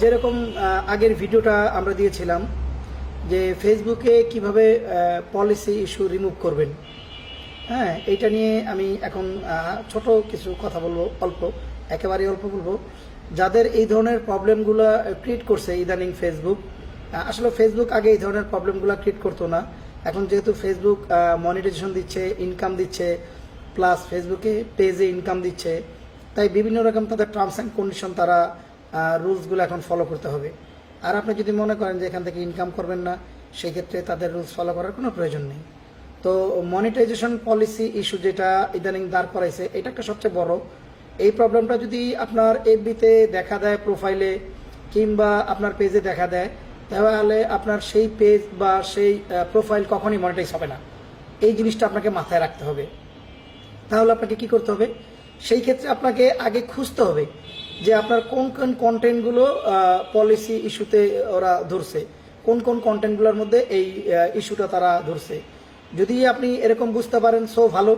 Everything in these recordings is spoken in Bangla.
যেরকম আগের ভিডিওটা আমরা দিয়েছিলাম যে ফেসবুকে কীভাবে পলিসি ইস্যু রিমুভ করবেন। হ্যাঁ এইটা নিয়ে আমি এখন ছোট কিছু কথা বলব, অল্প একেবারে অল্প বলব। যাদের এই ধরনের প্রবলেমগুলো ক্রিয়েট করছে ইদানিং ফেসবুক আসলে ফেসবুক আগে এই ধরনের প্রবলেমগুলো ক্রিয়েট করতো না। এখন যেহেতু ফেসবুক মনিটাইজেশন দিচ্ছে ইনকাম দিচ্ছে প্লাস ফেসবুকে পেজে ইনকাম দিচ্ছে, তাই বিভিন্ন রকম তাদের টার্মস অ্যান্ড কন্ডিশন তারা রুলসগুলো এখন ফলো করতে হবে। আর আপনি যদি মনে করেন যে এখান থেকে ইনকাম করবেন না সেই ক্ষেত্রে তাদের রুলস ফলো করার কোনো প্রয়োজন নেই। তো মনিটাইজেশন পলিসি ইস্যু যেটা ইদানিং দাঁড় করাইছে, এটা একটা সবচেয়ে বড়। এই প্রবলেমটা যদি আপনার এফবিতে দেখা দেয় প্রোফাইলে কিংবা আপনার পেজে দেখা দেয়, তাহলে আপনার সেই পেজ বা সেই প্রোফাইল কখনই মনিটাইজ হবে না। এই জিনিসটা আপনাকে মাথায় রাখতে হবে। তাহলে আপনাকে কি করতে হবে? সেই ক্ষেত্রে আপনাকে আগে খুঁজতে হবে যে আপনার কোন কোন কন্টেন্টগুলো পলিসি ইস্যুতে ওরা ধরছে, কোন কোন কন্টেন্টগুলোর মধ্যে এই ইস্যুটা তারা ধরছে। যদি আপনি এরকম বুঝতে পারেন সো ভালো।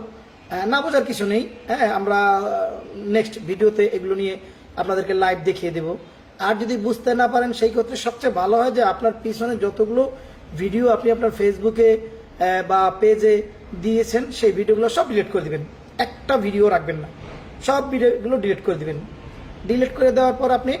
না বোঝার কিছু নেই। হ্যাঁ আমরা নেক্সট ভিডিওতে এগুলো নিয়ে আপনাদেরকে লাইভ দেখিয়ে দেব। আর যদি বুঝতে না পারেন, সেই ক্ষেত্রে সবচেয়ে ভালো হয় যে আপনার পিছনে যতগুলো ভিডিও আপনি আপনার ফেসবুকে বা পেজে দিয়েছেন, সেই ভিডিওগুলো সব ডিলিট করে দিবেন। একটা ভিডিও রাখবেন না। সব ভিডিওগুলো ডিলিট করে দিবেন। ডিলিট করে দেওয়ার পর আপনি